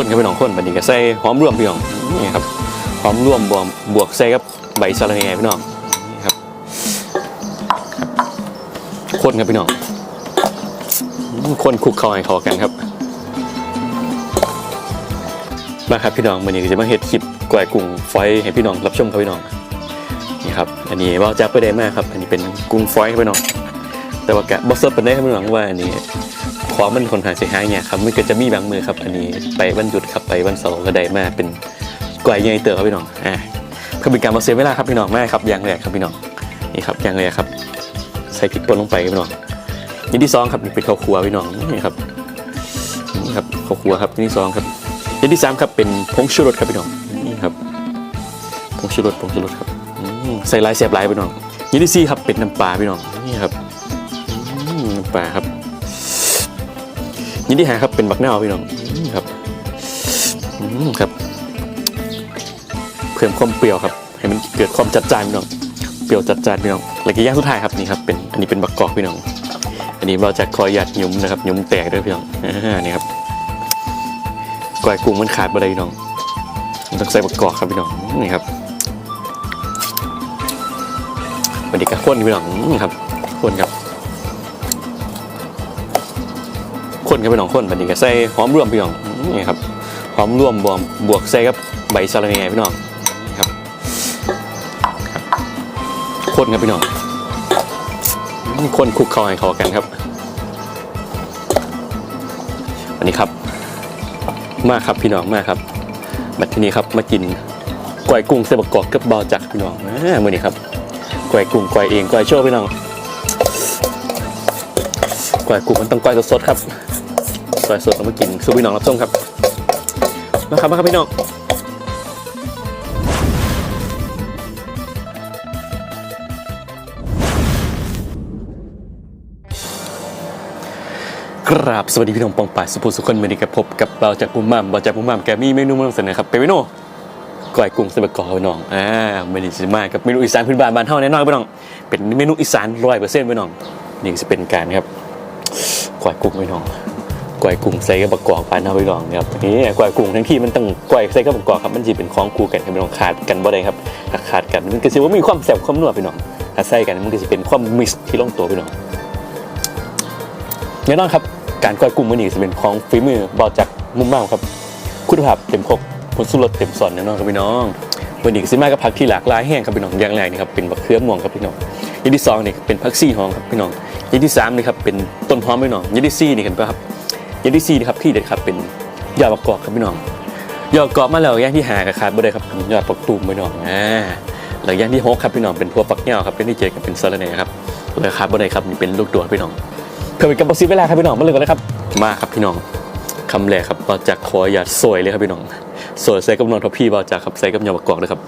คนครับพี่น้องคนบัดนี้ก็ใส่หอมรวมพี่น้องนี่ครับหอมรวมบวมบวกใส่กับใบสะระแหน่พี่น้องนี่ครับคนครับพี่น้องคนคลุกเข้าให้เข้ากันครับมาครับพี่น้องวันนี้จะมาเฮ็ดคลิปกล้วยกุ้งฝอยให้พี่น้องรับชมครับพี่น้องนี่ครับอันนี้ว่าจะไปได้มากครับ อันนี้เป็นกุ้งฝอยครับพี่น้อง แต่ว่ากะบอสเซอร์เป็นได้ครับพี่น้องว่าอันนี้ ของมันคนหาเสียหายเนี่ยครับมันก็จะมีบางมือครับ อันนี้ไปวันหยุดครับไปวันเสาร์ก็ได้มาเป็นกวยใหญ่เต๋อครับพี่น้องอ่าเพื่อเป็นการมาเสียเวลาครับพี่น้องแมากครับยางแรกครับพี่น้องนี่ครับยางแรกครับ ใส่พริกป่นลงไปพี่น้องอย่ที่สองครับเป็นข้าวคั่วพี่น้องนี่ครับนี่ครับข้าวคั่วครับอย่ที่สองครับอย่ที่สามครับเป็นผงชูรสครับพี่น้องนี่ครับผงชูรสผงชูรสครับใส่ลายเสียบลายพี่น้องอย่ที่สี่ครับเป็นน้ำปลาพี่น้องนี่ครับน้ำปลาครับ ย่างที่ห้าครับเป็นบักนาวพี่น้องครับอืมครับ เพิ่มความเปรี้ยวครับ ให้มันเกิดความจัดจ้านพี่น้องเปรี้ยวจัดจ้านพี่น้องแล้วก็ย่างสุดท้ายครับนี่ครับเป็นอันนี้เป็นบักกอกพี่น้อง อันนี้เราจะคอยหยัดยุมนะครับยุมแตกด้วยพี่น้องนี่ครับกล้วยกุ้งมันขาดบ่ได้พี่น้องมันต้องใส่ประกอบครับพี่น้องนี่ครับวันนี้ก็ข้นพี่น้องครับข้นครับ ข้นครับพี่น้องข้นวันนี้ก็ใส่หอมร่วมพี่น้องนี่ครับหอมรวมบวมบวกใส่กับใบสะระแหน่พี่น้องครับครับข้นครับพี่น้องข้นคลุกเข้าให้เข้ากันครับวันนี้ครับมาครับพี่น้องมาครับบัดทีนี้ครับมากินกล้วยกุ้งเสบกอกกับเบาจักพี่น้องอ่ามื่อนี้ครับกล้วยกุ้งกล้วยเองกล้วยโชว์พี่น้องกล้วยกุ้งมันต้องกล้วยสดๆครับ กล้วยสดเอามากินสู้พี่น้องรับส้มครับ มาครับมาครับพี่น้องกราบสวัสดีพี่น้องปองป่ายสุภูสุคนมื่อนี้กับพบกับเบาจากมุมมั่มเบาจากมุมมั่มแกมีเมนูมานำเสนอครับเป็นเมนูก้อยกุ้งเสบกอกพี่น้องอ่าเมนี้จะมากับเมนูอีสานพื้นบ้านบ้านเฮาแน่นอนพี่น้องเป็นเมนูอีสานร้อยเปอร์เซ็นต์พี่น้องนี่จะเป็นการครับก้อยกุ้งพี่น้อง ก้อยกุ้งใส่กับประกอบบ้านเฮาพี่องนะครับนี่ก้อยกุ้งทั้งที่มันต้องก้อยใส่กับประกอบครับมันจะเป็นของคู่กันครับพี่น้องขาดกันบ่ได้ครับถ้าขาดกันมันก็สิว่ามีความแซ่บความนัวพี่น้องถ้าใส่กันมันก็จะเป็นความมิกซ์ที่ลงตัวพี่น้องแน่นอนครับการก้อยกุ้งมื้อนี้จะเป็นของฝีมือบอจากมุมเมาครับ คุณภาพเต็มครบผลสุรสเต็มสอนแน่นอนครับพี่น้องวันนี้ก็สิมากับผักที่หลากหลายแห้งครับพี่น้องอย่างแรกนี่ครับเป็นบักเขือม่วงครับพี่น้องอย่างที่สองนี่เป็นผักซี่หอมครับพี่น้องอย่างที่สามนี่ครับเป็นต้นหอมพี่น้องอย่างที่สี่นี่เห็นปะครับ อย่างที่สี่นี่ครับที่เด็ดครับเป็นยอดประกอบครับพี่น้องยอดประกอบมาแล้วอย่างที่หาก็ขาดบ่ได้ครับยอดปักตูมพี่น้องอ่าแล้วอย่างที่หกครับพี่น้องเป็นทั่วปักเหย้าครับเป็นที่เจ็ดก็เป็นสะระแหน่ครับแล้วขาดบ่ได้ครับนี่เป็นลูกตัวพี่น้องเพื่อเป็นกำลังซีเวลาครับพี่น้องมาเลยกันนะครับมาครับพี่น้องคำแรกครับบาจากขออย่าสวยเลยครับพี่น้องสวยใส่กับน้องทอพี่บาจากครับใส่กับยาบกกอกเลยครับ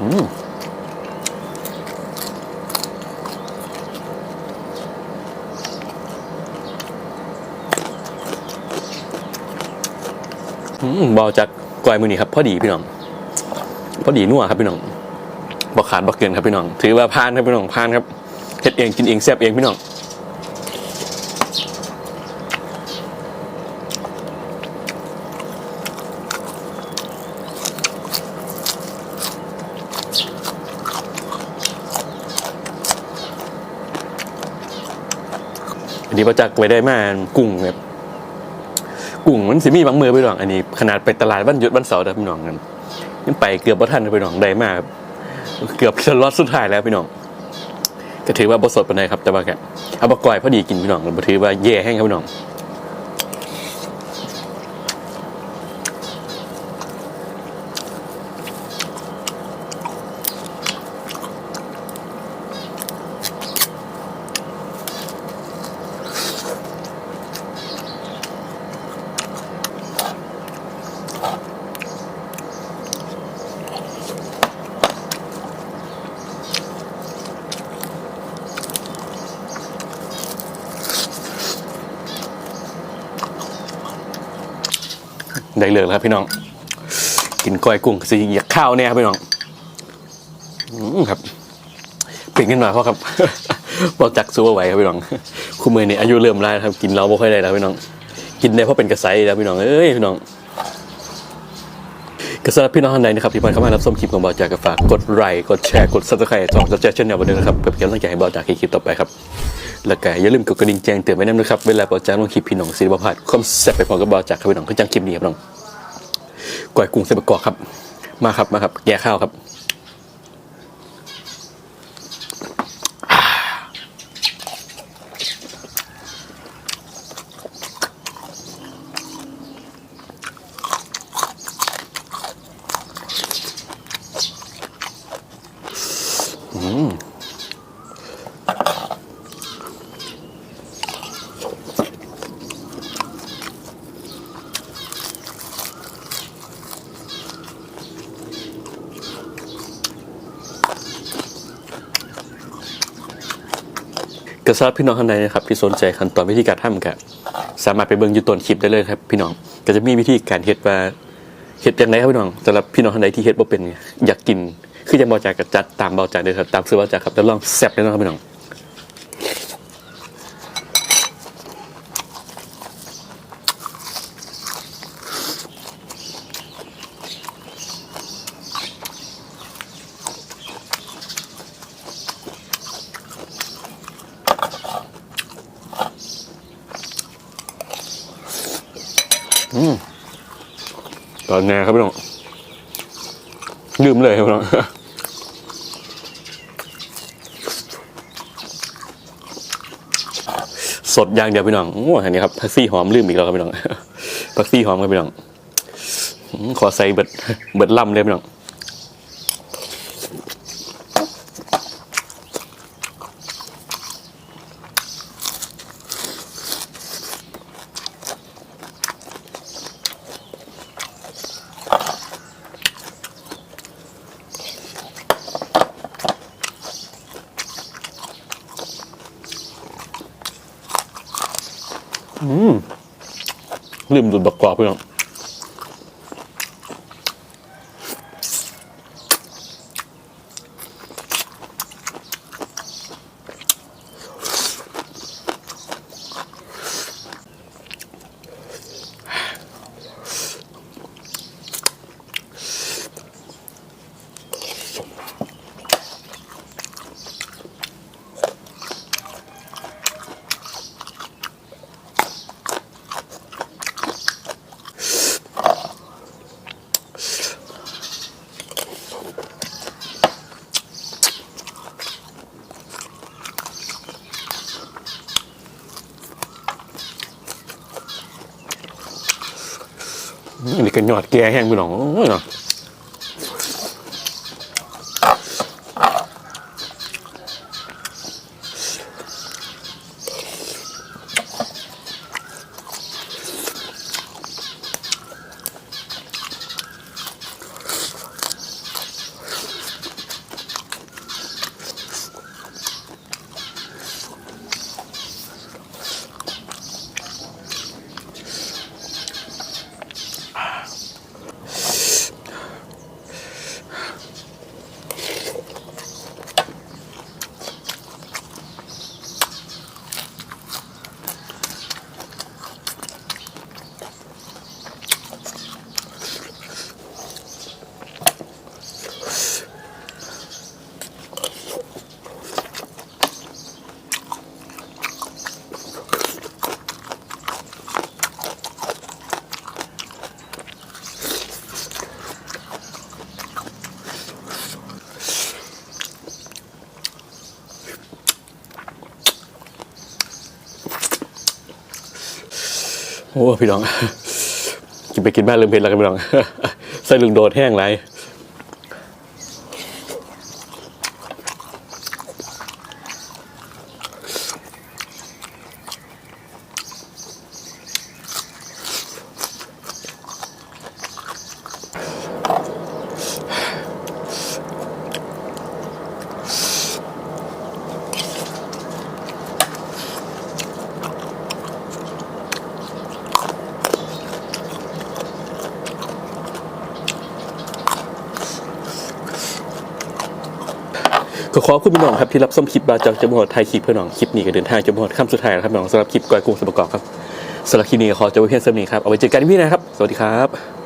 อืม อืมบาจากกอยมือนี่ครับ พอดีพี่น้อง พอดีนัวครับพี่น้องบอกขาดบอกเกินครับพี่น้อง ถือว่าพานครับพี่น้องพานครับเฮ็ดเองกินเองแซ่บเองพี่น้องอันนี้ประจักษ์ไว้ได้มากุ้งแบบ กุ้งมันสิมีบางมือไปหน่องอันนี้ขนาดไปตลาดบ้านหยุดบ้านเสาร์เด้อพี่น้องกันยังไปเกือบบ่ทันไปหน่องได้มากเกือบจะรอดสุดท้ายแล้วพี่น้องก็ถือว่าบ่สดปานใดครับแต่ว่าแกเอาบะกอยพอดีกินพี่น้องบ่ถือว่าแย่แห้งครับพี่น้อง ได้เลยครับพี่น้อง กินก้อยกุ้งสิอยากข้าวเนี่ยครับพี่น้องอืครับเปลี่ยนขึ้นมาเพราะครับบอกจักสู้ไหวครับพี่น้องคู่มือนี่อายุเริ่มแล้วครับ กินเราไม่ค่อยได้แล้วพี่น้อง กินได้เพราะเป็นกระไสแล้วพี่น้องเอ้ยพี่น้องก็สำหรับพี่น้องท่านใดนะครับที่ผ่าเข้ามารับชมคลิปของบอจากก็ฝากกดไลค์กดแชร์กดซับสไครต์ช่องจัดแจ้งแนวบันเทิงนะครับเพื่อเป็นกำลังใจให้บอจากคลิปต่อไปครับ แล้วก็อย่าลืมกดกระดิ่งแจ้งเตือนไว้นะครับ เวลาบอจ้างลงคลิปพี่น้องสิริบพัฒน์ความแซ่บไปพร้อมกับบอจากครับพี่น้องก็จังคลิปนี้ครับน้องก๋วยกุ้งใส่ประกอบครับ มาครับมาครับ แก่ข้าวครับ กระซับพี่น้องท่านใดนะครับที่สนใจขั้นตอนวิธีการทำกันสามารถไปเบิ่งอยู่ต้นคลิปได้เลยครับ พี่น้องก็จะมีวิธีการเฮ็ดว่าเฮ็ดยังไงครับพี่น้องสำหรับพี่น้องท่านใดที่เฮ็ดบ่เป็นอยากกิน คือจะบอจากกจัดตามบอจากเลยครับตามซื้อบอจากครับจะลองแซ่บแน่นอนครับพี่น้อง ตอนนี้ครับพี่น้องลืมเลยครับพี่น้องสดอย่างเดียวพี่น้องโอ้อันนี้ครับพักซี่หอมลืมอีกแล้วครับพี่น้องพักซี่หอมครับพี่น้องขอใส่เบิดเบิดล่ำเลยพี่น้อง อืมลืมดูดบักกวาเพื่อน นี่ก็ยอดแก่แห้งพี่น้องโอ้ยเนาะ โอ้พี่น้องกินไปกินมาเริ่มเผ็ดแล้วกันพี่น้องใส่ลึงโดดแห้งไร ก็ขอบคุณพี่น้องครับที่รับส้มคลิปบาจากจมูกไทยคลิปเพื่อนน้องคลิปนี้ก็เดินทางจมูกคำสุดท้ายครับน้องสำหรับคลิปกอยกุ้งสมประกอบครับสำหรับคลิปนี้ขอจบไว้เพียงเท่านี้ครับเอาไว้เจอกันที่นี่นะครับ สวัสดีครับ